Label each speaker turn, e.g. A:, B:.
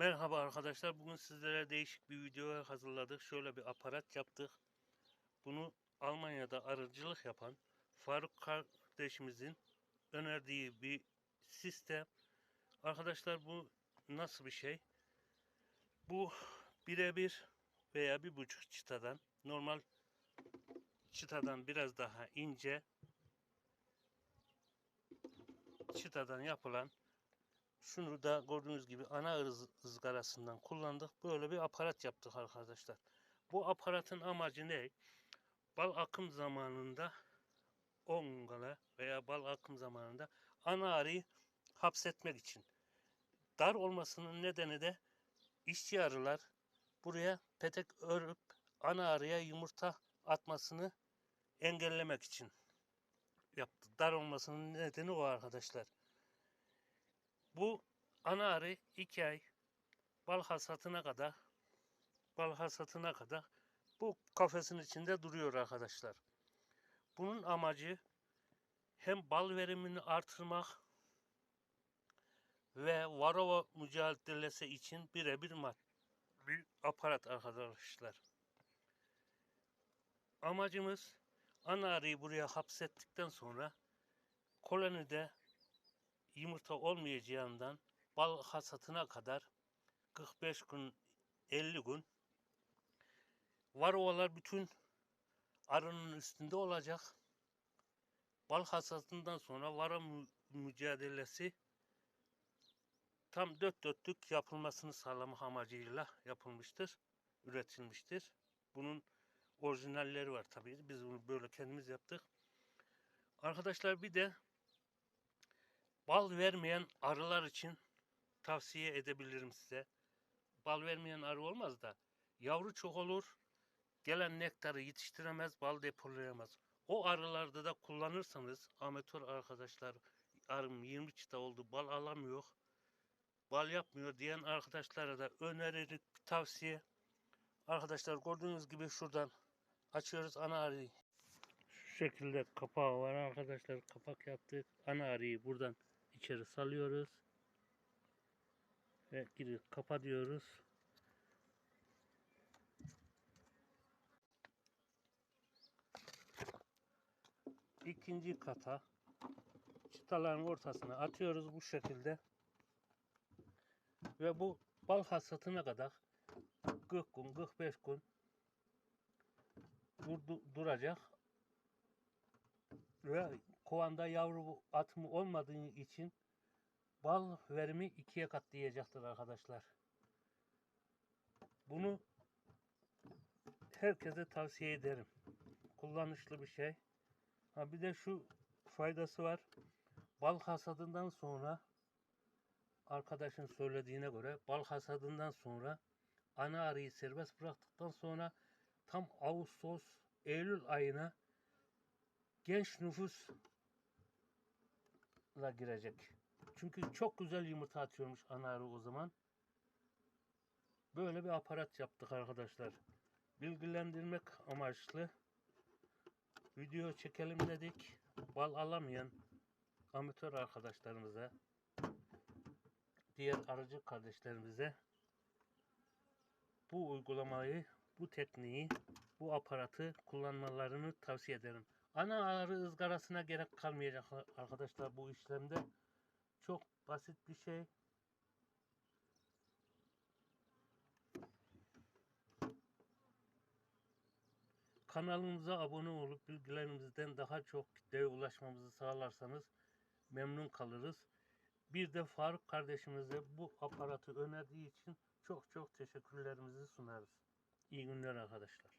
A: Merhaba arkadaşlar. Bugün sizlere değişik bir video hazırladık. Şöyle bir aparat yaptık. Bunu Almanya'da arıcılık yapan Faruk kardeşimizin önerdiği bir sistem. Arkadaşlar bu nasıl bir şey? Bu birebir veya bir buçuk çıtadan normal çıtadan biraz daha ince çıtadan yapılan şunu da gördüğünüz gibi ana ızgarasından kullandık. Böyle bir aparat yaptık arkadaşlar. Bu aparatın amacı ne? Bal akım zamanında ongala veya bal akım zamanında ana arıyı hapsetmek için. Dar olmasının nedeni de işçi arılar buraya petek örüp ana arıya yumurta atmasını engellemek için yaptı. Dar olmasının nedeni o arkadaşlar. Bu ana arı 2 ay bal hasatına kadar bal hasatına kadar bu kafesin içinde duruyor arkadaşlar. Bunun amacı hem bal verimini artırmak ve varova mücadelesi için birebir bir aparat arkadaşlar. Amacımız ana arıyı buraya hapsettikten sonra kolonide yumurta olmayacağından bal hasatına kadar 45 gün 50 gün varovalar bütün arının üstünde olacak. Bal hasatından sonra vara mü- mücadelesi tam dört dörtlük yapılmasını sağlamak amacıyla yapılmıştır, üretilmiştir. Bunun orijinalleri var tabii. Biz bunu böyle kendimiz yaptık. Arkadaşlar bir de bal vermeyen arılar için tavsiye edebilirim size. Bal vermeyen arı olmaz da yavru çok olur. Gelen nektarı yetiştiremez, bal depolayamaz. O arılarda da kullanırsanız amatör arkadaşlar arım 20 çıta oldu bal alamıyor. Bal yapmıyor diyen arkadaşlara da öneririk bir tavsiye. Arkadaşlar gördüğünüz gibi şuradan açıyoruz ana arıyı. Şu şekilde kapağı var arkadaşlar. Kapak yaptık. Ana arıyı buradan içeri salıyoruz. Ve geri kapatıyoruz. İkinci kata çıtaların ortasına atıyoruz bu şekilde. Ve bu bal hasatına kadar 40 gün 45 gün durdu, duracak. Ve kovanda yavru atımı olmadığı için bal verimi ikiye katlayacaktır arkadaşlar. Bunu herkese tavsiye ederim. Kullanışlı bir şey. Ha bir de şu faydası var. Bal hasadından sonra arkadaşın söylediğine göre bal hasadından sonra ana arıyı serbest bıraktıktan sonra tam Ağustos Eylül ayına genç nüfusla girecek. Çünkü çok güzel yumurta atıyormuş ana arı o zaman. Böyle bir aparat yaptık arkadaşlar. Bilgilendirmek amaçlı video çekelim dedik. Bal alamayan amatör arkadaşlarımıza diğer arıcı kardeşlerimize bu uygulamayı, bu tekniği, bu aparatı kullanmalarını tavsiye ederim. Ana arı ızgarasına gerek kalmayacak arkadaşlar bu işlemde. Çok basit bir şey. Kanalımıza abone olup bilgilerimizden daha çok kitleye ulaşmamızı sağlarsanız memnun kalırız. Bir de Faruk kardeşimize bu aparatı önerdiği için çok çok teşekkürlerimizi sunarız. İyi günler arkadaşlar.